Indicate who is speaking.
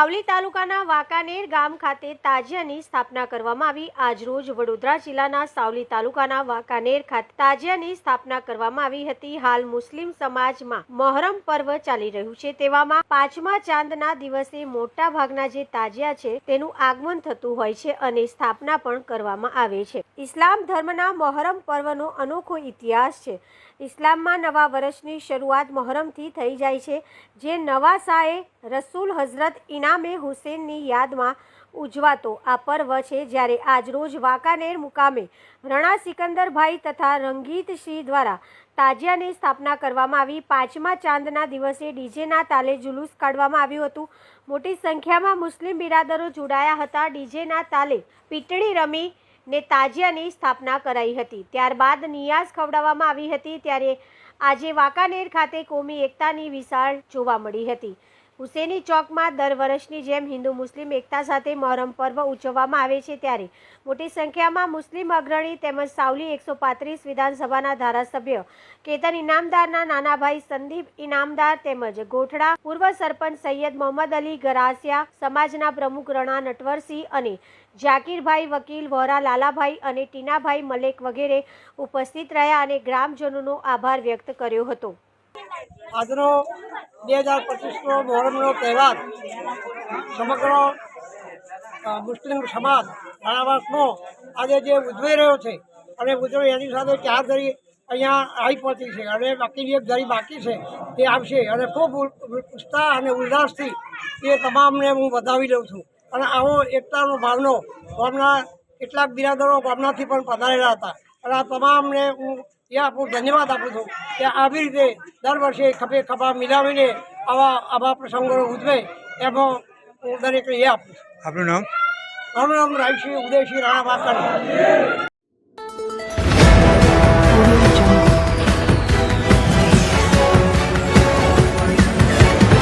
Speaker 1: સાવલી તાલુકાના વાંકાનેર ગામ ખાતે તાજિયાની સ્થાપના કરવામાં આવી. આજરોજ વડોદરા જિલ્લાના સાવલી તાલુકાના વાંકાનેર ખાતે તાજિયાની સ્થાપના કરવામાં આવી હતી. હાલ મુસ્લિમ સમાજમાં મહોરમ પર્વ ચાલી રહ્યું છે. તેવામાં પાંચમા ચાંદના દિવસે મોટા ભાગના જે તાજિયા છે તેનું આગમન થતું હોય છે અને સ્થાપના પણ કરવામાં આવે છે. ઇસ્લામ ધર્મના મહોરમ પર્વનો અનોખો ઇતિહાસ છે. ઇસ્લામમાં નવા વર્ષની શરૂઆત મહોરમથી થઈ જાય છે. જે નવા સાએ રસૂલ હઝરત ઇનામે હુસેનની યાદમાં ઉજવાતો આ પર્વ છે જ્યારે આજરોજ વાંકાનેર મુકામે રણા સિકંદરભાઈ તથા રંગીતસિંહ દ્વારા તાજિયાની સ્થાપના કરવામાં આવી. પાંચમા ચાંદના દિવસે ડીજેના તાલે જુલુસ કાઢવામાં આવ્યું હતું. મોટી સંખ્યામાં મુસ્લિમ બિરાદરો જોડાયા હતા. ડીજેના તાલે પીટળી રમી ને તાજિયાની સ્થાપના કરાઈ હતી. ત્યારબાદ નિયાઝ ખવડાવવામાં આવી હતી. ત્યારે આજે વાંકાનેર ખાતે કોમી એકતાની વિશાળ જોવા મળી હતી. હુસેની ચોકમાં દર વર્ષની જેમ હિન્દુ મુસ્લિમ એકતા સાથે મહોરમ પર્વ ઉજવવામાં આવે છે ત્યારે મોટી સંખ્યામાં મુસ્લિમ અગ્રણી તેમજ સાવલી એકસો પાંત્રીસ વિધાનસભાના ધારાસભ્ય કેતન ઇનામદારના નાનાભાઈ સંદીપ ઇનામદાર તેમજ ગોઠડા, પૂર્વ સરપંચ સૈયદ મોહમ્મદ અલી ગરાસિયા, સમાજના પ્રમુખ રણા નટવરસિંહ અને જાકીરભાઈ વકીલ, વોરા લાલાભાઈ અને ટીનાભાઈ મલેક વગેરે ઉપસ્થિત રહ્યા અને ગ્રામજનોનો આભાર વ્યક્ત કર્યો હતો.
Speaker 2: આજનો બે હજાર પચીસનો મોહરમનો તહેવાર સમગ્ર મુસ્લિમ સમાજ રાણાવાસનો આજે જે ઉજવી રહ્યો છે અને ઉજવણી એની સાથે ચાર ધરી અહીંયા આવી પહોંચી છે અને બાકીની એક ધરી બાકી છે તે આવશે અને ખૂબ ઉત્સાહ અને ઉલ્લાસથી એ તમામને હું વધાવી લઉં છું અને આવો એકતાનો ભાવનો ગામના કેટલાક બિરાદરો ગામનાથી પણ પધારેલા હતા અને આ તમામને હું એ આપું ધન્યવાદ આપું છું. કે આવી રીતે દર વર્ષે ખભે ખભા મિલાવીને આવા આવા પ્રસંગો ઉજવે એમાં હું દરેકને એ આપું છું.
Speaker 3: આપનું નામ?
Speaker 2: મારું નામ રાયસિંહ ઉદયસિંહ રાણા વાકણ